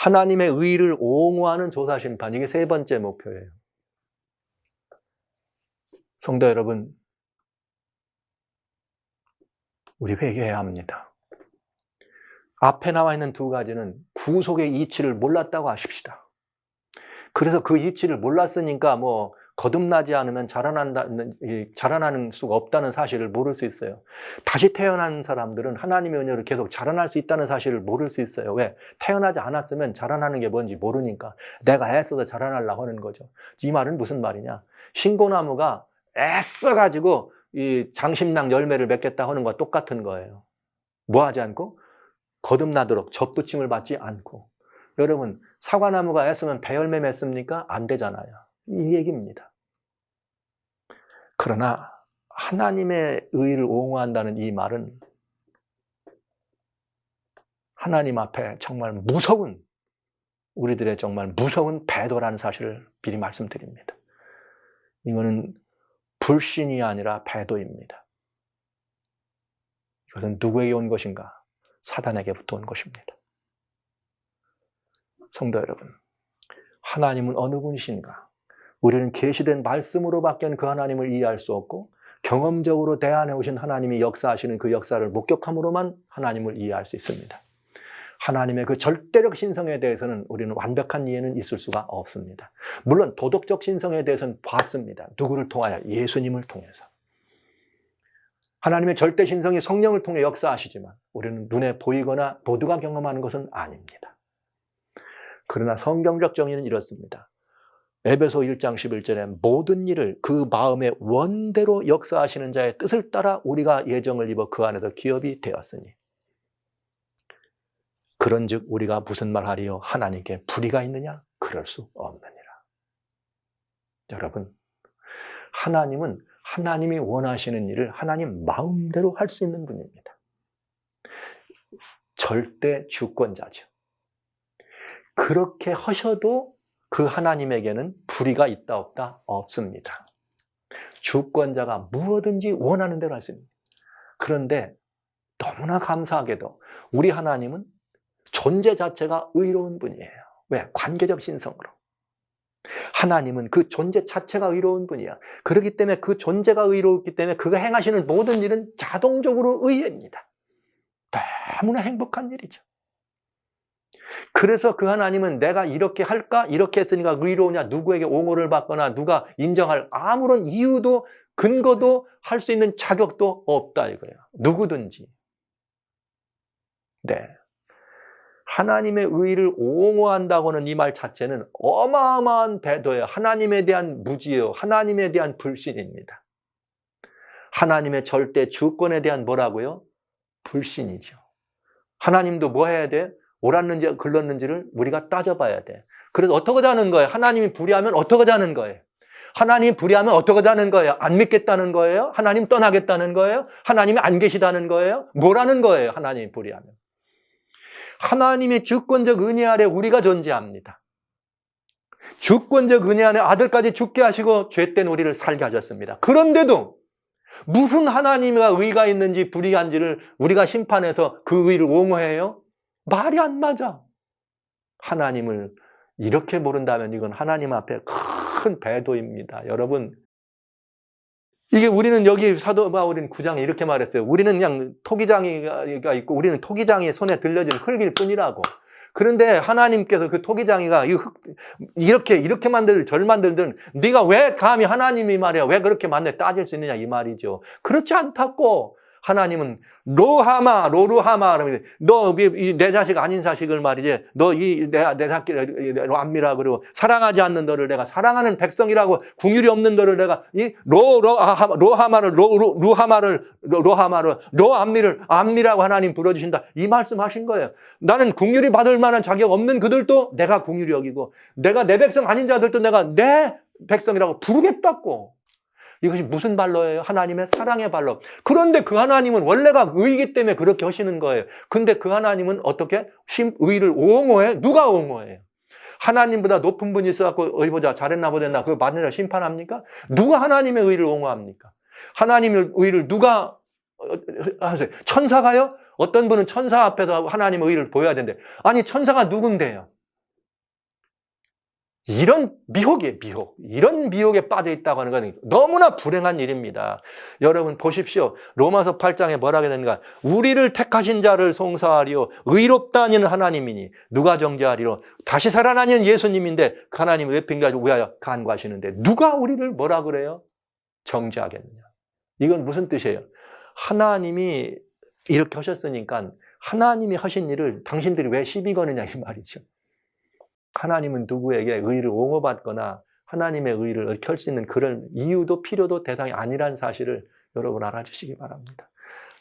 하나님의 의를 옹호하는 조사 심판. 이게 세 번째 목표예요. 성도 여러분, 우리 회개해야 합니다. 앞에 나와 있는 두 가지는 구속의 이치를 몰랐다고 하십시다. 그래서 그 이치를 몰랐으니까 뭐 거듭나지 않으면 자라난다는 이 자라나는 수가 없다는 사실을 모를 수 있어요. 다시 태어난 사람들은 하나님의 은혜로 계속 자라날 수 있다는 사실을 모를 수 있어요. 왜? 태어나지 않았으면 자라나는 게 뭔지 모르니까 내가 애써서 자라나려고 하는 거죠. 이 말은 무슨 말이냐? 신고나무가 애써 가지고 이 장심낭 열매를 맺겠다 하는 것과 똑같은 거예요. 뭐 하지 않고 거듭나도록 접붙임을 받지 않고 여러분 사과나무가 애쓰면 배열매 맺습니까? 안 되잖아요. 이 얘기입니다. 그러나 하나님의 의를 옹호한다는 이 말은 하나님 앞에 정말 무서운 우리들의 정말 무서운 배도라는 사실을 미리 말씀드립니다. 이거는 불신이 아니라 배도입니다. 이것은 누구에게 온 것인가? 사단에게부터 온 것입니다. 성도 여러분, 하나님은 어느 분이신가? 우리는 계시된 말씀으로밖에 그 하나님을 이해할 수 없고 경험적으로 대안해 오신 하나님이 역사하시는 그 역사를 목격함으로만 하나님을 이해할 수 있습니다. 하나님의 그 절대적 신성에 대해서는 우리는 완벽한 이해는 있을 수가 없습니다. 물론 도덕적 신성에 대해서는 봤습니다. 누구를 통하여? 예수님을 통해서. 하나님의 절대 신성이 성령을 통해 역사하시지만 우리는 눈에 보이거나 모두가 경험하는 것은 아닙니다. 그러나 성경적 정의는 이렇습니다. 에베소 1장 11절에 모든 일을 그 마음의 원대로 역사하시는 자의 뜻을 따라 우리가 예정을 입어 그 안에서 기업이 되었으니 그런즉 우리가 무슨 말하리요 하나님께 불의가 있느냐 그럴 수 없느니라. 여러분 하나님은 하나님이 원하시는 일을 하나님 마음대로 할 수 있는 분입니다. 절대 주권자죠. 그렇게 하셔도 그 하나님에게는 불의가 있다 없다 없습니다. 주권자가 무엇든지 원하는 대로 할 수 있습니다. 그런데 너무나 감사하게도 우리 하나님은 존재 자체가 의로운 분이에요. 왜? 관계적 신성으로. 하나님은 그 존재 자체가 의로운 분이야. 그렇기 때문에 그 존재가 의롭기 때문에 그가 행하시는 모든 일은 자동적으로 의입니다. 너무나 행복한 일이죠. 그래서 그 하나님은 내가 이렇게 할까? 이렇게 했으니까 의로우냐? 누구에게 옹호를 받거나 누가 인정할 아무런 이유도 근거도 할 수 있는 자격도 없다 이거예요. 누구든지. 네. 하나님의 의를 옹호한다고는 이 말 자체는 어마어마한 배도예요. 하나님에 대한 무지요. 하나님에 대한 불신입니다. 하나님의 절대 주권에 대한 뭐라고요? 불신이죠. 하나님도 뭐 해야 돼? 옳았는지 글렀는지를 우리가 따져봐야 돼. 그래서 어떻게 자는 거예요? 하나님이 불의하면 어떻게 자는 거예요? 하나님이 불의하면 어떻게 자는 거예요? 안 믿겠다는 거예요? 하나님 떠나겠다는 거예요? 하나님이 안 계시다는 거예요? 뭐라는 거예요? 하나님이 불의하면. 하나님의 주권적 은혜 아래 우리가 존재합니다. 주권적 은혜 안에 아들까지 죽게 하시고 죄된 우리를 살게 하셨습니다. 그런데도 무슨 하나님과 의가 있는지 불의한지를 우리가 심판해서 그 의를 옹호해요? 말이 안 맞아. 하나님을 이렇게 모른다면 이건 하나님 앞에 큰 배도입니다. 여러분, 이게 우리는 여기 사도 바울은 9장에 이렇게 말했어요. 우리는 그냥 토기장이가 있고 우리는 토기장이 손에 들려진 흙일 뿐이라고. 그런데 하나님께서 그 토기장이가 이렇게 이렇게 만들 절 만들든 네가 왜 감히 하나님이 말이야 왜 그렇게 만내 따질 수 있느냐 이 말이죠. 그렇지 않다고 하나님은 로하마 로루하마 너내 자식 아닌 자식을 말이지 너 이내내 자식을 안미라 그리고 사랑하지 않는 너를 내가 사랑하는 백성이라고 궁율이 없는 너를 내가 이 로로하마 로하마를 로 루하마를 로하마를 로안미를 안미라고 하나님 불러주신다 이 말씀하신 거예요. 나는 궁율이 받을 만한 자격 없는 그들도 내가 궁율이 여기고 내가 내 백성 아닌 자들도 내가 내 백성이라고 부르겠다고. 이것이 무슨 발로예요? 하나님의 사랑의 발로. 그런데 그 하나님은 원래가 의이기 때문에 그렇게 하시는 거예요. 근데 그 하나님은 어떻게? 의를 옹호해? 누가 옹호해요? 하나님보다 높은 분이 있어갖고 어이 보자 잘했나 못했나 그거 맞느냐 심판합니까? 누가 하나님의 의를 옹호합니까? 하나님의 의를 누가 하세요? 천사가요? 어떤 분은 천사 앞에서 하나님의 의를 보여야 된대. 아니 천사가 누군데요? 이런 미혹이에요, 미혹. 이런 미혹에 빠져 있다고 하는 건 너무나 불행한 일입니다. 여러분 보십시오. 로마서 8장에 뭐라고 되는가? 우리를 택하신 자를 송사하리요. 의롭다니는 하나님이니 누가 정죄하리로. 다시 살아나는 예수님인데 그 하나님 왜 빙가지고 위하여 간과하시는데 누가 우리를 뭐라 그래요? 정죄하겠느냐. 이건 무슨 뜻이에요? 하나님이 이렇게 하셨으니까 하나님이 하신 일을 당신들이 왜 시비 거느냐 이 말이죠. 하나님은 누구에게 의를 옹호받거나 하나님의 의를 얽힐 수 있는 그런 이유도 필요도 대상이 아니라는 사실을 여러분 알아주시기 바랍니다.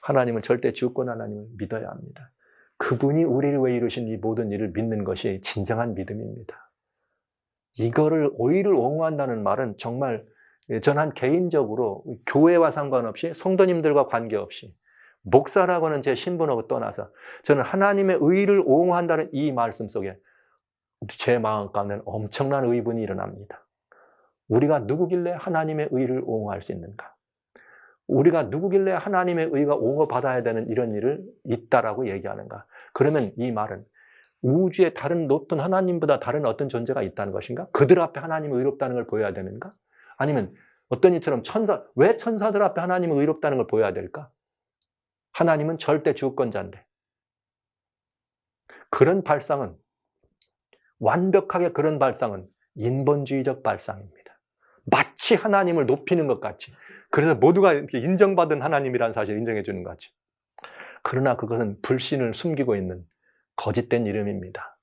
하나님은 절대 주권 하나님을 믿어야 합니다. 그분이 우리를 왜 이루신 이 모든 일을 믿는 것이 진정한 믿음입니다. 이거를 오의를 옹호한다는 말은 정말 전한 개인적으로 교회와 상관없이 성도님들과 관계없이 목사라고 는 제 신분하고 떠나서 저는 하나님의 의를 옹호한다는 이 말씀 속에 제 마음 가운데는 엄청난 의분이 일어납니다. 우리가 누구길래 하나님의 의를 옹호할 수 있는가? 우리가 누구길래 하나님의 의가 옹호받아야 되는 이런 일을 있다라고 얘기하는가? 그러면 이 말은 우주에 다른 높은 하나님보다 다른 어떤 존재가 있다는 것인가? 그들 앞에 하나님이 의롭다는 걸 보여야 되는가? 아니면 어떤 이처럼 천사, 왜 천사들 앞에 하나님이 의롭다는 걸 보여야 될까? 하나님은 절대 주권자인데. 그런 발상은 완벽하게 그런 발상은 인본주의적 발상입니다. 마치 하나님을 높이는 것 같이. 그래서 모두가 인정받은 하나님이라는 사실을 인정해 주는 것 같이. 그러나 그것은 불신을 숨기고 있는 거짓된 이름입니다.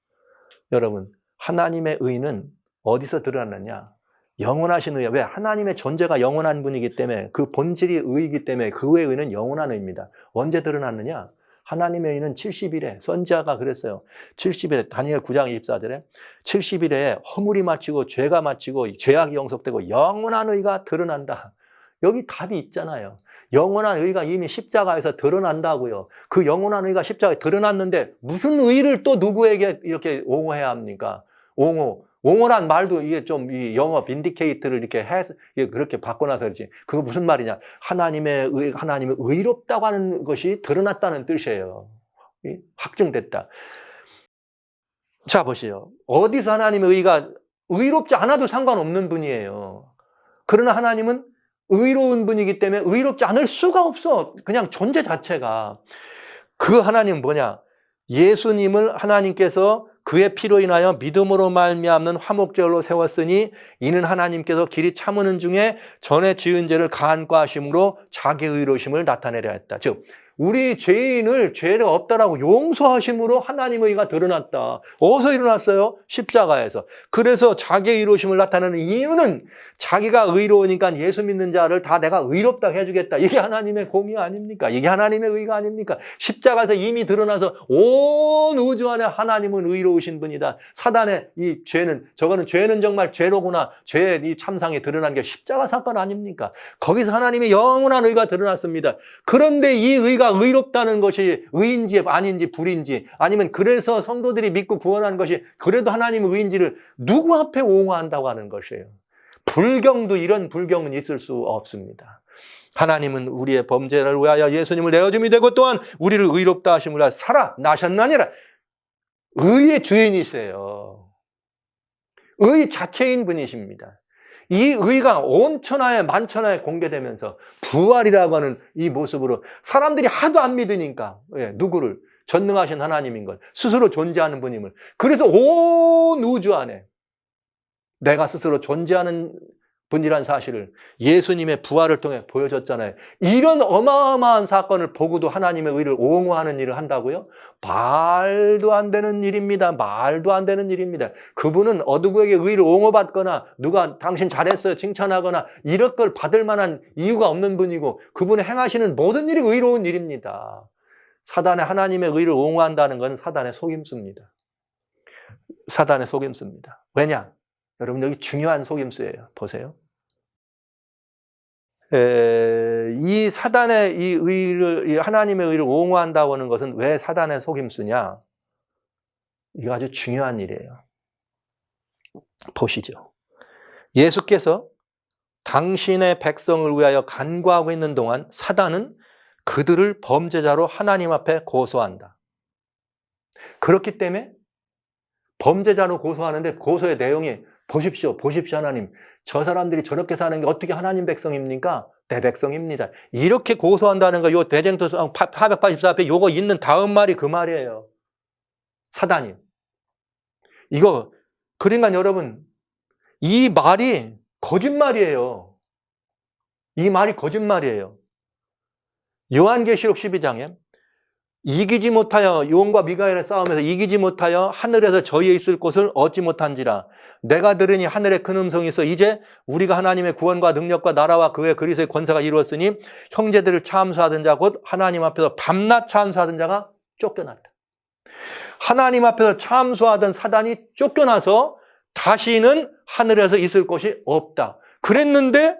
여러분, 하나님의 의는 어디서 드러났느냐? 영원하신 의야. 왜? 하나님의 존재가 영원한 분이기 때문에 그 본질이 의이기 때문에 그의 의는 영원한 의입니다. 언제 드러났느냐? 하나님의 의는 70일에 선지자가 그랬어요. 70일에 다니엘 9장 24절에 70일에 허물이 마치고 죄가 마치고 죄악이 영속되고 영원한 의가 드러난다. 여기 답이 있잖아요. 영원한 의가 이미 십자가에서 드러난다고요. 그 영원한 의가 십자가에 드러났는데 무슨 의를 또 누구에게 이렇게 옹호해야 합니까? 옹호. 옹호란 말도 이게 좀 이 영어 빈디케이트를 이렇게 해 그렇게 바꿔놔서 그렇지. 그거 무슨 말이냐? 하나님의 의, 하나님의 의롭다고 하는 것이 드러났다는 뜻이에요. 확증됐다. 자 보시요. 어디서 하나님의 의가 의롭지 않아도 상관없는 분이에요. 그러나 하나님은 의로운 분이기 때문에 의롭지 않을 수가 없어. 그냥 존재 자체가. 그 하나님은 뭐냐? 예수님을 하나님께서 그의 피로 인하여 믿음으로 말미암는 화목제로 세웠으니 이는 하나님께서 길이 참으는 중에 전에 지은 죄를 간과하심으로 자기 의로심을 나타내려 했다. 즉 우리 죄인을 죄를 없다라고 용서하심으로 하나님의 의가 드러났다. 어디서 일어났어요? 십자가에서. 그래서 자기의 의로심을 나타내는 이유는 자기가 의로우니까 예수 믿는 자를 다 내가 의롭다 해주겠다. 이게 하나님의 공의 아닙니까? 이게 하나님의 의가 아닙니까? 십자가에서 이미 드러나서 온 우주 안에 하나님은 의로우신 분이다. 사단의 이 죄는, 저거는 죄는 정말 죄로구나. 죄의 이 참상이 드러난 게 십자가 사건 아닙니까? 거기서 하나님의 영원한 의가 드러났습니다. 그런데 이 의가 우리가 의롭다는 것이 의인지 아닌지 불인지 아니면 그래서 성도들이 믿고 구원한 것이 그래도 하나님의 의인지를 누구 앞에 옹호한다고 하는 것이에요. 불경도 이런 불경은 있을 수 없습니다. 하나님은 우리의 범죄를 위하여 예수님을 내어줌이 되고 또한 우리를 의롭다 하심을 위하여 살아 나셨나니라 의의 주인이세요. 의 자체인 분이십니다. 이 의가 온 천하에 만천하에 공개되면서 부활이라고 하는 이 모습으로 사람들이 하도 안 믿으니까 예, 누구를? 전능하신 하나님인 걸 스스로 존재하는 분임을. 그래서 온 우주 안에 내가 스스로 존재하는 분이란 사실을 예수님의 부활을 통해 보여줬잖아요. 이런 어마어마한 사건을 보고도 하나님의 의를 옹호하는 일을 한다고요? 말도 안 되는 일입니다. 말도 안 되는 일입니다. 그분은 어두구에게 의를 옹호받거나 누가 당신 잘했어요 칭찬하거나 이럴 걸 받을 만한 이유가 없는 분이고 그분이 행하시는 모든 일이 의로운 일입니다. 사단의 하나님의 의를 옹호한다는 것은 사단의 속임수입니다. 사단의 속임수입니다. 왜냐? 여러분 여기 중요한 속임수예요. 보세요. 에, 이 사단의 이 의를 이 하나님의 의를 옹호한다고 하는 것은 왜 사단의 속임수냐? 이거 아주 중요한 일이에요. 보시죠. 예수께서 당신의 백성을 위하여 간구하고 있는 동안 사단은 그들을 범죄자로 하나님 앞에 고소한다. 그렇기 때문에 범죄자로 고소하는데 고소의 내용이 보십시오, 보십시오, 하나님. 저 사람들이 저렇게 사는 게 어떻게 하나님 백성입니까? 내 백성입니다. 이렇게 고소한다는 거, 요 대쟁투 884앞에 요거 있는 다음 말이 그 말이에요. 사단이. 이거, 그러니까 여러분, 이 말이 거짓말이에요. 이 말이 거짓말이에요. 요한계시록 12장에 이기지 못하여 요원과 미가엘의 싸움에서 이기지 못하여 하늘에서 저희에 있을 곳을 얻지 못한지라 내가 들으니 하늘에 큰 음성이 있어 이제 우리가 하나님의 구원과 능력과 나라와 그의 그리스의 권세가 이루었으니 형제들을 참수하던 자 곧 하나님 앞에서 밤낮 참수하던 자가 쫓겨났다. 하나님 앞에서 참수하던 사단이 쫓겨나서 다시는 하늘에서 있을 곳이 없다. 그랬는데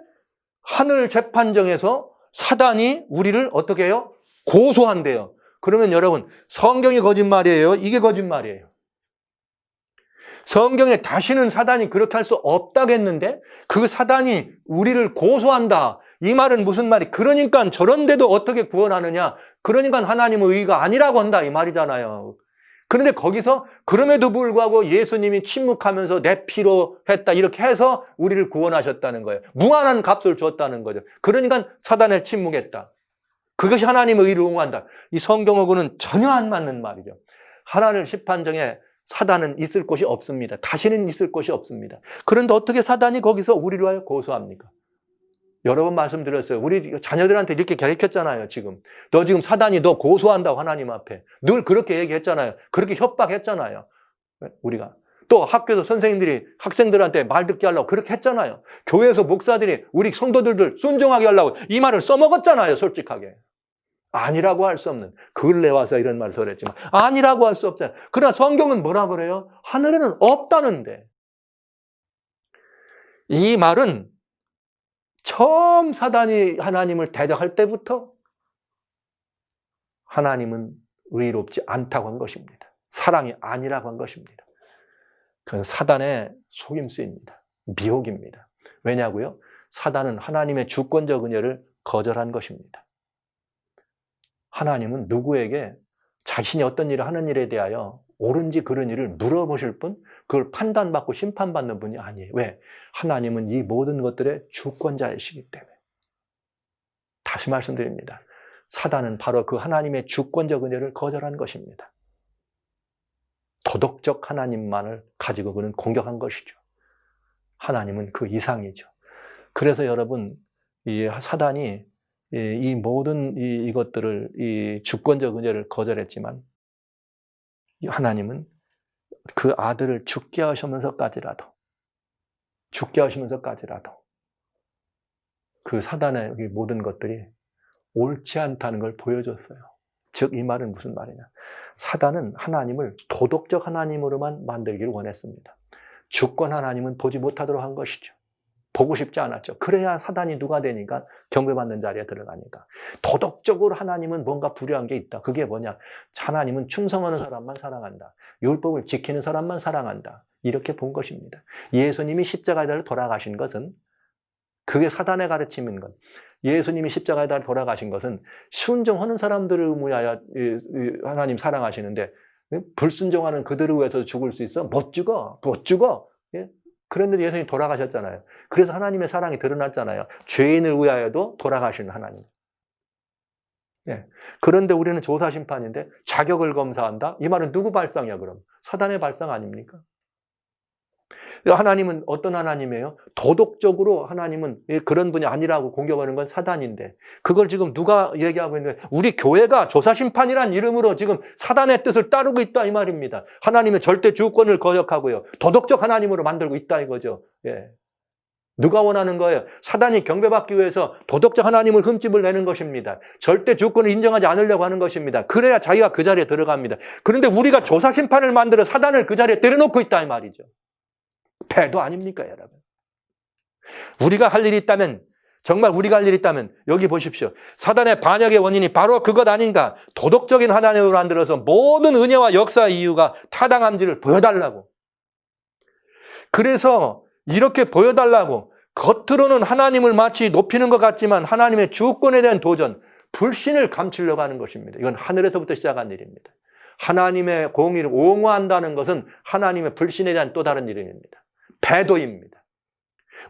하늘 재판정에서 사단이 우리를 어떻게 해요? 고소한대요. 그러면 여러분, 성경이 거짓말이에요? 이게 거짓말이에요. 성경에 다시는 사단이 그렇게 할 수 없다겠는데 그 사단이 우리를 고소한다. 이 말은 무슨 말이? 그러니까 저런데도 어떻게 구원하느냐? 그러니까 하나님의 의가 아니라고 한다 이 말이잖아요. 그런데 거기서 그럼에도 불구하고 예수님이 침묵하면서 내 피로 했다 이렇게 해서 우리를 구원하셨다는 거예요. 무한한 값을 줬다는 거죠. 그러니까 사단에 침묵했다. 그것이 하나님의 의를 옹호한다. 이 성경하고는 전혀 안 맞는 말이죠. 하나님 심판정에 사단은 있을 곳이 없습니다. 다시는 있을 곳이 없습니다. 그런데 어떻게 사단이 거기서 우리를 하여 고소합니까? 여러 번 말씀드렸어요. 우리 자녀들한테 이렇게 가르쳤잖아요, 지금. 너 지금 사단이 너 고소한다고 하나님 앞에. 늘 그렇게 얘기했잖아요. 그렇게 협박했잖아요. 우리가. 또 학교에서 선생님들이 학생들한테 말 듣게 하려고 그렇게 했잖아요. 교회에서 목사들이 우리 성도들을 순종하게 하려고 이 말을 써먹었잖아요, 솔직하게. 아니라고 할 수 없는. 근래 와서 이런 말을 설했지만 아니라고 할 수 없잖아요. 그러나 성경은 뭐라 그래요? 하늘에는 없다는데. 이 말은 처음 사단이 하나님을 대적할 때부터 하나님은 의롭지 않다고 한 것입니다. 사랑이 아니라고 한 것입니다. 그건 사단의 속임수입니다. 미혹입니다. 왜냐고요? 사단은 하나님의 주권적 은혜를 거절한 것입니다. 하나님은 누구에게 자신이 어떤 일을 하는 일에 대하여 옳은지 그른 일을 물어보실 분, 그걸 판단받고 심판받는 분이 아니에요. 왜? 하나님은 이 모든 것들의 주권자이시기 때문에. 다시 말씀드립니다. 사단은 바로 그 하나님의 주권적 은혜를 거절한 것입니다. 도덕적 하나님만을 가지고 그는 공격한 것이죠. 하나님은 그 이상이죠. 그래서 여러분, 이 사단이 이 모든 이것들을 이 주권적 은혜를 거절했지만 하나님은 그 아들을 죽게 하시면서까지라도 죽게 하시면서까지라도 그 사단의 모든 것들이 옳지 않다는 걸 보여줬어요. 즉 이 말은 무슨 말이냐? 사단은 하나님을 도덕적 하나님으로만 만들기를 원했습니다. 주권 하나님은 보지 못하도록 한 것이죠. 보고 싶지 않았죠. 그래야 사단이 누가 되니까 경배받는 자리에 들어가니까. 도덕적으로 하나님은 뭔가 불의한 게 있다. 그게 뭐냐? 하나님은 충성하는 사람만 사랑한다. 율법을 지키는 사람만 사랑한다. 이렇게 본 것입니다. 예수님이 십자가에 달려 돌아가신 것은 그게 사단의 가르침인 것. 예수님이 십자가에 달려 돌아가신 것은 순종하는 사람들을 위하여 하나님 사랑하시는데 불순종하는 그들을 위해서 죽을 수 있어? 못 죽어. 못 죽어. 그런데 예수님이 돌아가셨잖아요. 그래서 하나님의 사랑이 드러났잖아요. 죄인을 위하여도 돌아가시는 하나님. 네. 그런데 우리는 조사 심판인데 자격을 검사한다? 이 말은 누구 발상이야, 그럼? 사단의 발상 아닙니까? 하나님은 어떤 하나님이에요? 도덕적으로 하나님은 그런 분이 아니라고 공격하는 건 사단인데 그걸 지금 누가 얘기하고 있는데 우리 교회가 조사심판이란 이름으로 지금 사단의 뜻을 따르고 있다 이 말입니다. 하나님의 절대 주권을 거역하고요. 도덕적 하나님으로 만들고 있다 이거죠. 예. 누가 원하는 거예요? 사단이 경배받기 위해서 도덕적 하나님을 흠집을 내는 것입니다. 절대 주권을 인정하지 않으려고 하는 것입니다. 그래야 자기가 그 자리에 들어갑니다. 그런데 우리가 조사심판을 만들어 사단을 그 자리에 때려놓고 있다 이 말이죠. 배도 아닙니까, 여러분? 우리가 할 일이 있다면, 정말 우리가 할 일이 있다면, 여기 보십시오. 사단의 반역의 원인이 바로 그것 아닌가? 도덕적인 하나님을 만들어서 모든 은혜와 역사의 이유가 타당함지를 보여달라고. 그래서 이렇게 보여달라고 겉으로는 하나님을 마치 높이는 것 같지만 하나님의 주권에 대한 도전, 불신을 감추려고 하는 것입니다. 이건 하늘에서부터 시작한 일입니다. 하나님의 공의를 옹호한다는 것은 하나님의 불신에 대한 또 다른 이름입니다. 배도입니다.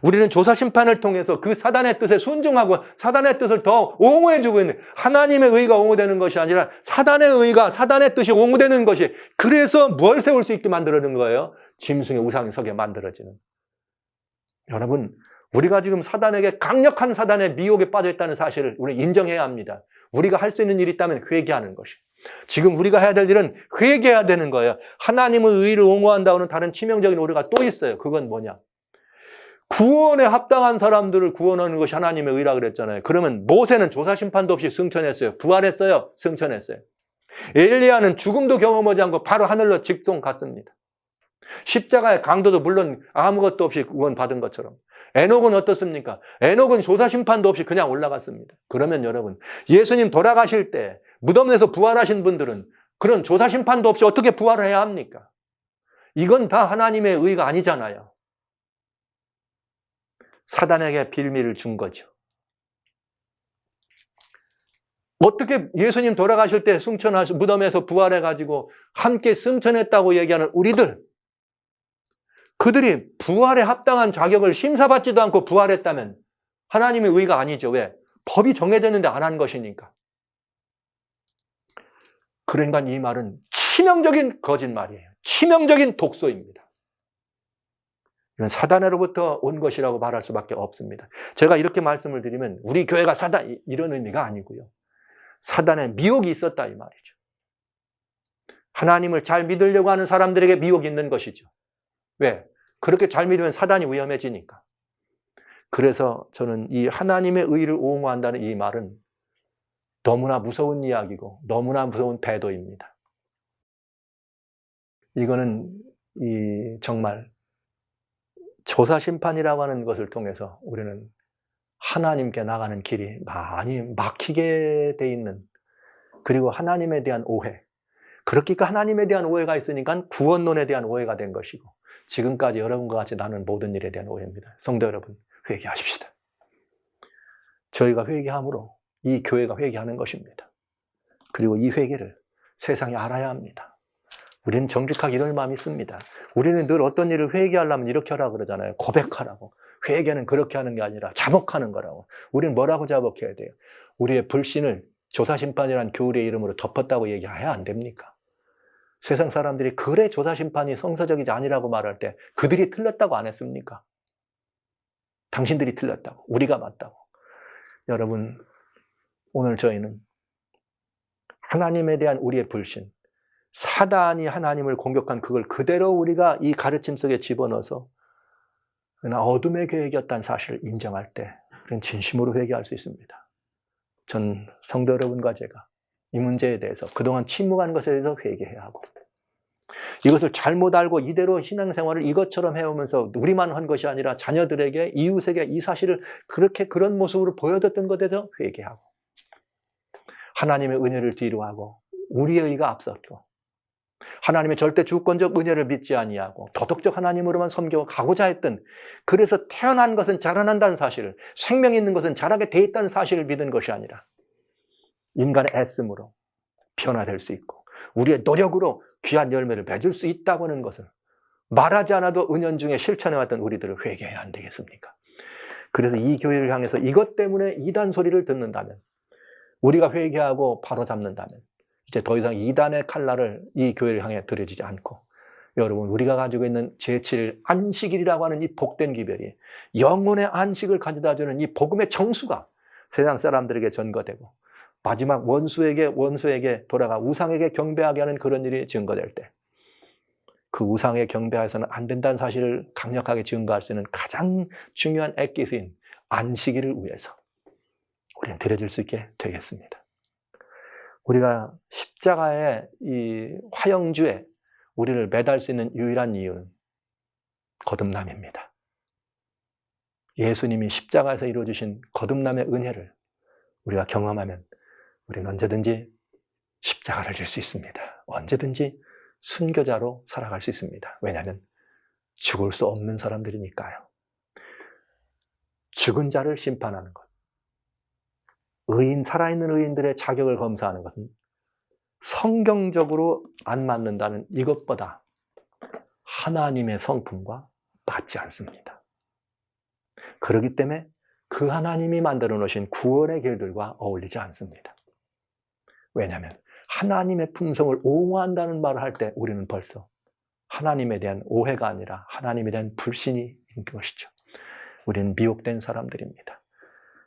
우리는 조사 심판을 통해서 그 사단의 뜻에 순종하고 사단의 뜻을 더 옹호해주고 있는 하나님의 의가 옹호되는 것이 아니라 사단의 의가 사단의 뜻이 옹호되는 것이 그래서 뭘 세울 수 있게 만들어는 거예요? 짐승의 서게 만들어지는. 여러분, 우리가 지금 사단에게 강력한 사단의 미혹에 빠져 있다는 사실을 우리 인정해야 합니다. 우리가 할 수 있는 일이 있다면 회개하는 것이. 지금 우리가 해야 될 일은 회개해야 되는 거예요. 하나님의 의를 옹호한다고는 다른 치명적인 오류가 또 있어요. 그건 뭐냐? 구원에 합당한 사람들을 구원하는 것이 하나님의 의라 그랬잖아요. 그러면 모세는 조사 심판도 없이 승천했어요. 부활했어요. 승천했어요. 엘리야는 죽음도 경험하지 않고 바로 하늘로 직송 갔습니다. 십자가의 강도도 물론 아무것도 없이 구원 받은 것처럼. 에녹은 어떻습니까? 에녹은 조사 심판도 없이 그냥 올라갔습니다. 그러면 여러분, 예수님 돌아가실 때 무덤에서 부활하신 분들은 그런 조사 심판도 없이 어떻게 부활을 해야 합니까? 이건 다 하나님의 의가 아니잖아요. 사단에게 빌미를 준 거죠. 어떻게 예수님 돌아가실 때 승천하시 무덤에서 부활해가지고 함께 승천했다고 얘기하는 우리들 그들이 부활에 합당한 자격을 심사받지도 않고 부활했다면 하나님의 의가 아니죠. 왜? 법이 정해졌는데 안 한 것이니까. 그러니까 이 말은 치명적인 거짓말이에요. 치명적인 독소입니다. 이건 사단으로부터 온 것이라고 말할 수밖에 없습니다. 제가 이렇게 말씀을 드리면 우리 교회가 사단 이런 의미가 아니고요. 사단의 미혹이 있었다 이 말이죠. 하나님을 잘 믿으려고 하는 사람들에게 미혹이 있는 것이죠. 왜? 그렇게 잘 믿으면 사단이 위험해지니까. 그래서 저는 이 하나님의 의를 옹호한다는 이 말은 너무나 무서운 이야기고 너무나 무서운 배도입니다. 이거는 이 정말 조사 심판이라고 하는 것을 통해서 우리는 하나님께 나가는 길이 많이 막히게 돼 있는 그리고 하나님에 대한 오해. 그렇기까 하나님에 대한 오해가 있으니까 구원론에 대한 오해가 된 것이고 지금까지 여러분과 같이 나는 모든 일에 대한 오해입니다. 성도 여러분, 회개하십시다. 저희가 회개함으로 이 교회가 회개하는 것입니다. 그리고 이 회개를 세상이 알아야 합니다. 우리는 정직하게 이럴 마음이 있습니다. 우리는 늘 어떤 일을 회개하려면 이렇게 하라고 그러잖아요. 고백하라고. 회개는 그렇게 하는 게 아니라 자복하는 거라고. 우리는 뭐라고 자복해야 돼요? 우리의 불신을 조사심판이란 교리의 이름으로 덮었다고 얘기해야 안 됩니까? 세상 사람들이 그래 조사심판이 성서적이지 아니라고 말할 때 그들이 틀렸다고 안 했습니까? 당신들이 틀렸다고. 우리가 맞다고. 여러분, 오늘 저희는 하나님에 대한 우리의 불신, 사단이 하나님을 공격한 그걸 그대로 우리가 이 가르침 속에 집어넣어서 그러나 어둠의 계획이었다는 사실을 인정할 때 우리는 진심으로 회개할 수 있습니다. 전 성도 여러분과 제가 이 문제에 대해서 그동안 침묵한 것에 대해서 회개해야 하고 이것을 잘못 알고 이대로 신앙생활을 이것처럼 해오면서 우리만 한 것이 아니라 자녀들에게 이웃에게 이 사실을 그렇게 그런 모습으로 보여줬던 것에 대해서 회개하고 하나님의 은혜를 뒤로 하고 우리의 의가 앞섰고 하나님의 절대 주권적 은혜를 믿지 아니하고 도덕적 하나님으로만 섬겨 가고자 했던 그래서 태어난 것은 자라난다는 사실을 생명 있는 것은 자라게 돼 있다는 사실을 믿은 것이 아니라 인간의 애씀으로 변화될 수 있고 우리의 노력으로 귀한 열매를 맺을 수 있다고 하는 것을 말하지 않아도 은연중에 실천해왔던 우리들을 회개해야 안 되겠습니까? 그래서 이 교회를 향해서 이것 때문에 이단 소리를 듣는다면 우리가 회개하고 바로 잡는다면 이제 더 이상 이단의 칼날을 이 교회를 향해 들여지지 않고 여러분 우리가 가지고 있는 제7일 안식일이라고 하는 이 복된 기별이 영혼의 안식을 가져다 주는 이 복음의 정수가 세상 사람들에게 전거되고 마지막 원수에게 원수에게 돌아가 우상에게 경배하게 하는 그런 일이 증거될 때 그 우상에 경배해서는 안 된다는 사실을 강력하게 증거할 수 있는 가장 중요한 액기스인 안식일을 위해서 우리는 드려질 수 있게 되겠습니다. 우리가 십자가의 이 화영주에 우리를 매달 수 있는 유일한 이유는 거듭남입니다. 예수님이 십자가에서 이루어주신 거듭남의 은혜를 우리가 경험하면 우리는 언제든지 십자가를 질 수 있습니다. 언제든지 순교자로 살아갈 수 있습니다. 왜냐하면 죽을 수 없는 사람들이니까요. 죽은 자를 심판하는 것. 의인, 살아있는 의인들의 자격을 검사하는 것은 성경적으로 안 맞는다는 이것보다 하나님의 성품과 맞지 않습니다. 그렇기 때문에 그 하나님이 만들어 놓으신 구원의 길들과 어울리지 않습니다. 왜냐하면 하나님의 품성을 옹호한다는 말을 할 때 우리는 벌써 하나님에 대한 오해가 아니라 하나님에 대한 불신이 있는 것이죠. 우리는 미혹된 사람들입니다.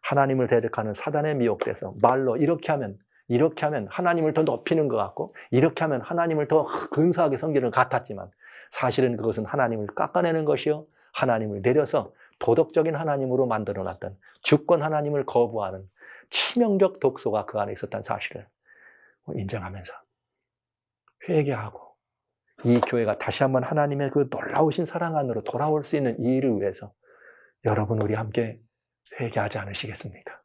하나님을 대적하는 사단에 미혹돼서 말로 이렇게 하면 이렇게 하면 하나님을 더 높이는 것 같고 이렇게 하면 하나님을 더 근사하게 섬기는 것 같았지만 사실은 그것은 하나님을 깎아내는 것이요. 하나님을 내려서 도덕적인 하나님으로 만들어 놨던 주권 하나님을 거부하는 치명적 독소가 그 안에 있었다는 사실을 인정하면서 회개하고 이 교회가 다시 한번 하나님의 그 놀라우신 사랑 안으로 돌아올 수 있는 이 일을 위해서 여러분 우리 함께 회개하지 않으시겠습니까?